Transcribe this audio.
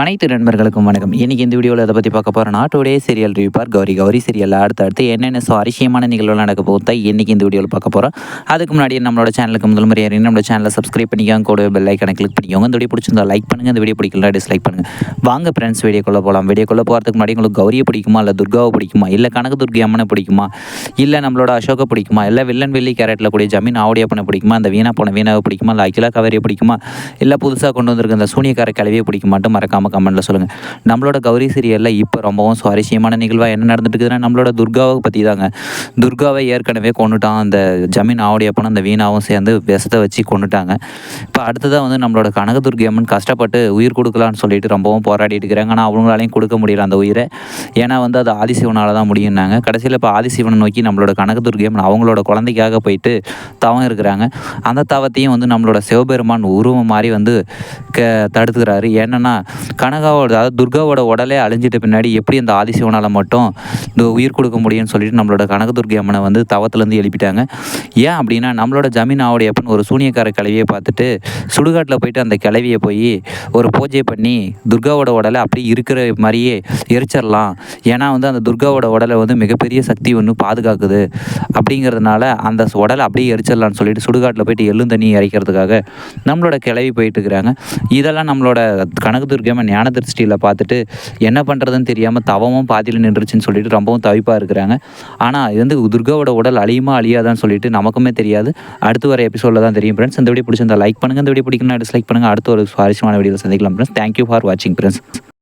அனைத்து நண்பர்களுக்கும் வணக்கம். இன்னைக்கு இந்த வீடியோவில் அதை பற்றி பார்க்க போகிறோம்னா டுடே சீரியல் ரிவ்யூ பார் கௌரி கௌரி சீரியல் அடுத்து அடுத்து என்னென்ன சுவாரஸ்யமான நிகழ்வுகள் நடக்க போகுது இன்னைக்கு இந்த வீடியோவில் பார்க்க போகிறோம் அதுக்கு முன்னாடி நம்மளோட சேனலுக்கு முதல் முறையாக நம்மளோட சேனலை சப்ஸ்கிரைப் பண்ணிக்கோங்க. கூட பெல் ஐக்கனை கிளிக் பண்ணிக்கோங்க. இந்த வீடியோ பிடிச்சிருந்தா லைக் பண்ணுங்கள் இந்த வீடியோ பிடிக்கல டிஸ்லைக் பண்ணுங்கள் வாங்க ஃப்ரெண்ட்ஸ் வீடியோக்குள்ளே போகலாம் வீடியோக்குள்ளே போகிறதுக்கு முன்னாடி உங்களுக்கு கௌரியை பிடிக்குமா? இல்லை துர்காவை பிடிக்குமா? இல்லை கனகதுர்கி அம்மனை பிடிக்குமா? இல்லை நம்மளோட அசோகை பிடிக்குமா? இல்லை வில்லன் வெள்ளி கேரட்டில் கூடிய ஜமீன் ஆவடியப்பனை பிடிக்குமா? அந்த வீணா போன வீணாவை பிடிக்குமா? இல்லை அகிலா கவரியை பிடிக்குமா? இல்லை புதுசாக கொண்டு வந்திருக்க அந்த சூனியக்கார கிளவியை பிடிக்குமாட்டும் மறக்காமல் கமெண்ட்டில் சொல்லுங்கள் நம்மளோட கௌரி சீரியலில் இப்போ ரொம்பவும் சுவாரஸ்யமான நிகழ்வாக என்ன நடந்துட்டு இருக்குதுன்னா நம்மளோட துர்காவை பற்றி தாங்க துர்காவை ஏற்கனவே கொண்டுட்டான் அந்த ஜமீன் ஆவடியப்பனும் அந்த வீணாவும் சேர்ந்து விஷத்தை வச்சு கொண்டுட்டாங்க இப்போ அடுத்ததாக வந்து நம்மளோட கனகதுர்கி அம்மன் கஷ்டப்பட்டு உயிர் கொடுக்கலான்னு சொல்லிட்டு ரொம்பவும் போராடிட்டு இருக்கிறாங்க ஆனால் அவங்களாலையும் கொடுக்க முடியல அந்த உயிரை. ஏன்னா வந்து அது ஆதிசிவனால் தான் முடியும்னாங்க. கடைசியில் இப்போ ஆதிசிவனை நோக்கி நம்மளோட கனகதுர்கி அம்மன் அவங்களோட குழந்தைக்காக போயிட்டு தவம் இருக்கிறாங்க. அந்த தவத்தையும் வந்து நம்மளோட சிவபெருமான் உருவம் மாதிரி வந்து க தடுத்துக்கிறாரு. ஏன்னா கனகாவோட அதாவது துர்காவோட உடலே அழிஞ்சிட்ட பின்னாடி எப்படி அந்த ஆதிசிவனால் மட்டும் இந்த உயிர் கொடுக்க முடியும்னு சொல்லிட்டு நம்மளோட கனகதுர்கி அம்மனை வந்து தவத்துலேருந்து எழுப்பிட்டாங்க. ஏன் அப்படின்னா நம்மளோட ஜமீன் ஆவுடையப்பன் ஒரு சூனியக்கார கிளவியை பார்த்துட்டு சுடுகாட்டில் போயிட்டு அந்த கிளவியை போய் ஒரு பூஜை பண்ணி துர்காவோட உடலை அப்படியே இருக்கிற மாதிரியே எரிச்சிடலாம். ஏன்னா வந்து அந்த துர்காவோட உடலை வந்து மிகப்பெரிய சக்தி ஒன்று பாதுகாக்குது. அப்படிங்கிறதுனால அந்த உடலை அப்படியே எரிச்சிடலான்னு சொல்லிட்டு சுடுகாட்டில் போயிட்டு எள்ளும் தண்ணி இறைக்கிறதுக்காக நம்மளோட கிளவி போயிட்டு இருக்கிறாங்க. இதெல்லாம் நம்மளோட கனகதுர்கம்மன் ஞான திருஷ்டியில் பார்த்துட்டு என்ன பண்ணுறதுன்னு தெரியாமல் தவமும் பாதியில் நின்றுச்சுன்னு சொல்லிட்டு ரொம்பவும் தவிப்பாக இருக்கிறாங்க. ஆனால் இது வந்து துர்காவோட உடல் அழியுமா அழியாதான்னு சொல்லிட்டு நமக்குமே தெரியாது. அடுத்து வர எபிசோடில் தான் தெரியும் ஃப்ரெண்ட்ஸ் இந்த வீடியோ பிடிச்சிருந்தா லைக் பண்ணுங்கள் இந்த வீடியோ பிடிக்கணும் டிஸ்லைக் பண்ணுங்கள் அடுத்த ஒரு சுவாரஸ்யமான வீடியோவில் சந்திக்கலாம் ஃப்ரெண்ட்ஸ் தேங்க்யூ ஃபார் வாட்சிங் ஃப்ரெண்ட்ஸ்